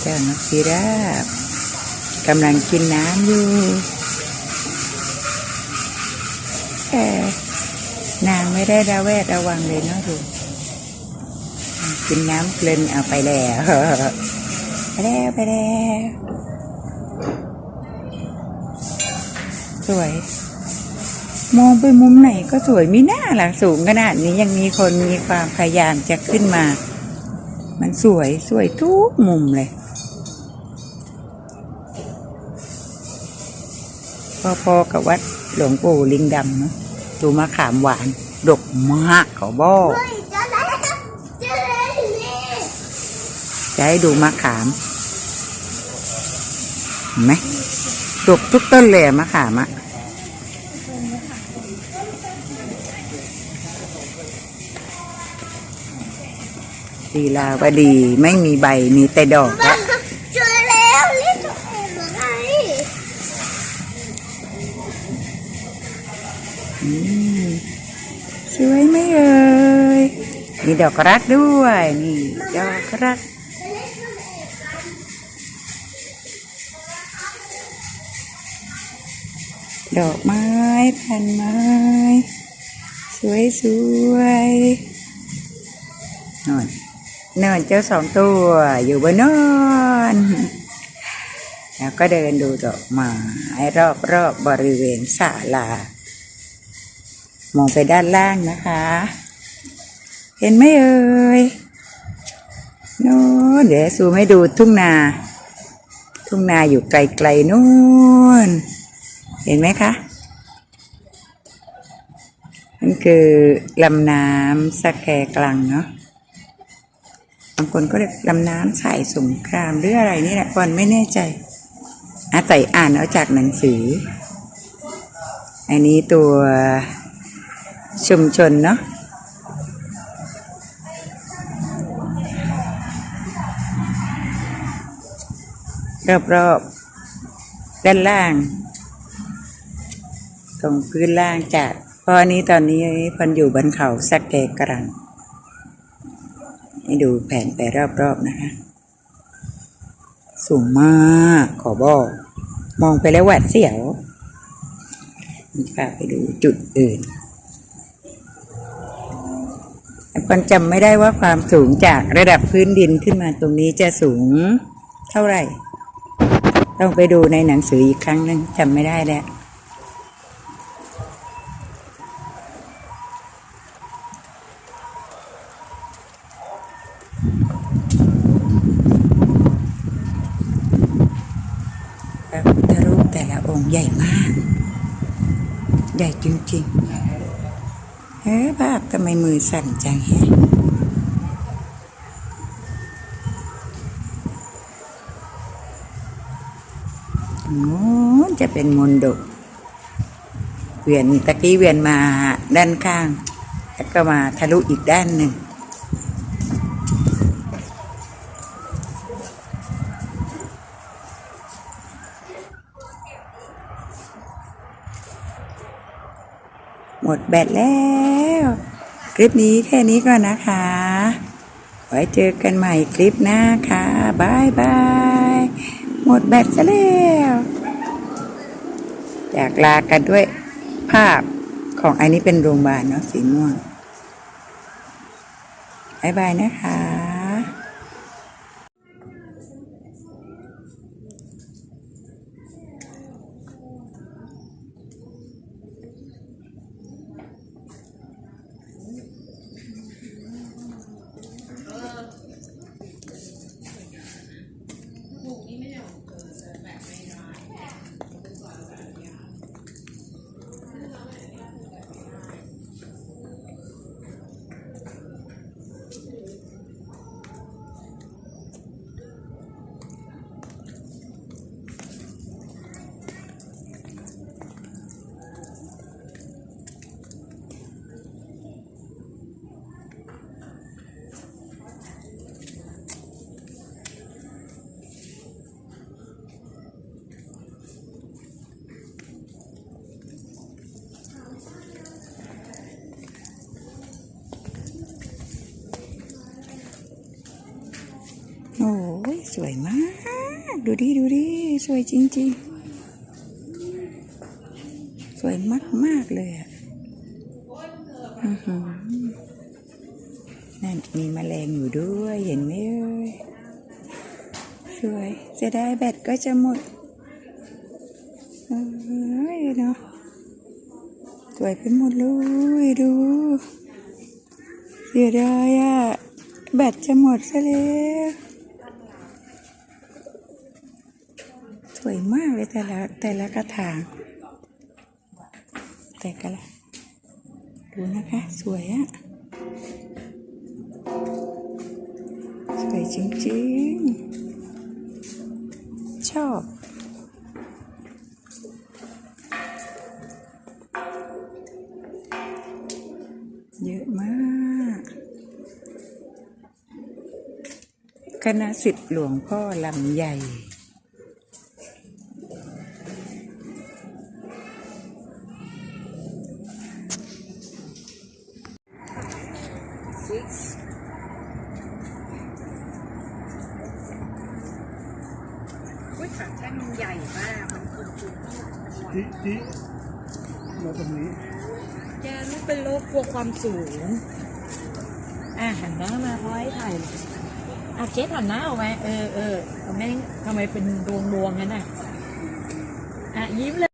เจ้านกพิราบกำลังกินน้ำอยู่แต่นางไม่ได้ระแวดระวังเลยเนาะดูกินน้ำเพลินเอาไปแล้วไปแล้วไปแล้วสวย มองไปมุมไหนก็สวยมีหน้าล่ะสูงขนาดนี้ยังมีคนมีความพยายามจะขึ้นมา มันสวยสวยทุกมุมเลย พอๆกับวัดหลวงปู่ลิงดำเนาะดูมะขามหวาน ดกมากขอบอกจอจะให้ดูมะขามเห็นไหมดกทุกต้นเลยมะขามอะ ลีลาวดีไม่มีใบมีแต่ดอกอะเจอแล้วนี่ตัวเองมาไงอืมสวยไหมเอ่ยมีดอกรักด้วย นี่ ดอกรัก ดอกไม้พันไม้ สวยสวยนอนนอนเจ้าสองตัวอยู่บนนอนแล้วก็เดินดูดอกไม้รอบรอบๆบริเวณศาลามองไปด้านล่างนะคะ เห็นไหมเอ่ยโน้นเดี๋ยวซูมให้ดูทุ่งนา ทุ่งนาอยู่ไกลๆนู่น เห็นไหมคะนั่นคือลำน้ำสะแกกลังเนาะบางคนก็เรียกลำน้ำสายสงครามหรืออะไรนี่แหละก่อนไม่แน่ใจอาศัยอ่านเอาจากหนังสือ อันนี้ตัวชุมชนเนาะรอบๆด้านล่าง ตรงพื้นล่างจากเพราะอันนี้ตอนนี้พันอยู่บนเขาสักแกกรังให้ดูแผนไปรอบๆนะคะ สูงมากขอบอก มองไปแล้วหวาดเสียวนี่พาไปดูจุดอื่นคนจำไม่ได้ว่าความสูงจากระดับพื้นดินขึ้นมาตรงนี้จะสูงเท่าไหร่ ต้องไปดูในหนังสืออีกครั้งหนึ่งจำไม่ได้แล้ว พระพุทธรูปแต่ละองค์ใหญ่มาก ใหญ่จริงๆเฮ้ยภาพทำไมมือสั่นจังแฮะโน้นจะเป็นมนดก เวียนตะกี้เวียนมาด้านข้าง แล้วก็มาทะลุอีกด้านหนึ่ง หมดแบตแล้ว คลิปนี้แค่นี้ก่อนนะคะ ไว้เจอกันใหม่คลิปหน้าค่ะบายบาย หมดแบตซะแล้วอยากลากันด้วยภาพของอันนี้เป็นโรงพยาบาลเนาะสีม่วงบายบายนะคะ ดูดิดูดิสวยจริงๆ สวยมากๆเลยอะนั่นมีแมลงอยู่ด้วยเห็นไหมเอ่ยสวยจะได้แบตก็จะหมดเอ้ยเนาะสวยไปหมดเลยดูเสียดายอะแบตจะหมดซะแล้ว วยมากเลยแต่ละแต่ละกระถางแต่กละดูนะคะ สวยอะสวยจริงๆ ชอบเยอะมาก คณะสิทธิ์หลวงพ่อลำใหญ่ อุ้ยขาแท่งมัน ใหญ่มากมันคุณคุณจิจิมาตรงนี้แกไม่เป็นโรคกลัวความสูง อะหันหน้ามาเขาให้ถ่ายอะเจ๊หันหน้าออกมาเออเออเอาแม่งทำไมเป็นดวงดวงๆงั้นน่ะ อะ ยิ้มเลย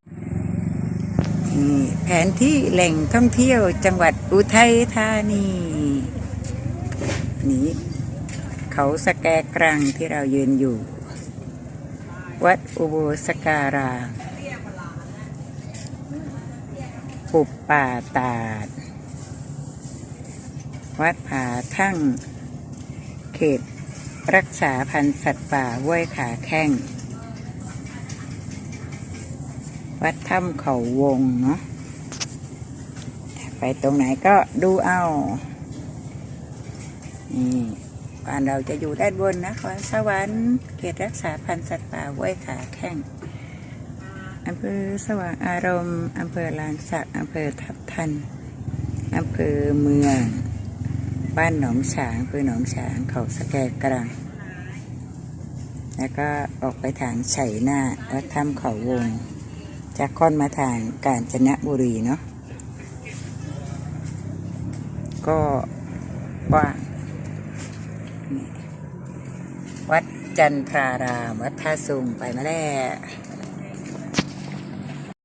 นี่แผนที่แหล่งท่องเที่ยวจังหวัดอุทัยธานี นี่เขาสแกกรังที่เรายืนอยู่ วัดอุโบสการาปุบป่าตาด วัดผาทั่ง เขต รักษาพันธุ์สัตว์ป่าห้วยขาแข้ง วัดถ้ำเขาวงเนาะไปตรงไหนก็ดูเอา นี่ บ้านเราจะอยู่ด้านบนนครสวรรค์เขตรักษาพันธุ์สัตว์ป่าห้วยขาแข้งอำเภอสว่างอารมณ์อำเภอลานสักอำเภอทับทันอำเภอเมือง บ้านหนองฉางอำเภอหนองฉางเขาสแกกรังแล้วก็ออกไปทางไฉนาวัดถ้ำเขาวง จากค่อนมาทางกาญจนบุรีเนาะก็กว่างนี่วัด จันทรารามวัดท่าสุงไปมาแล้ว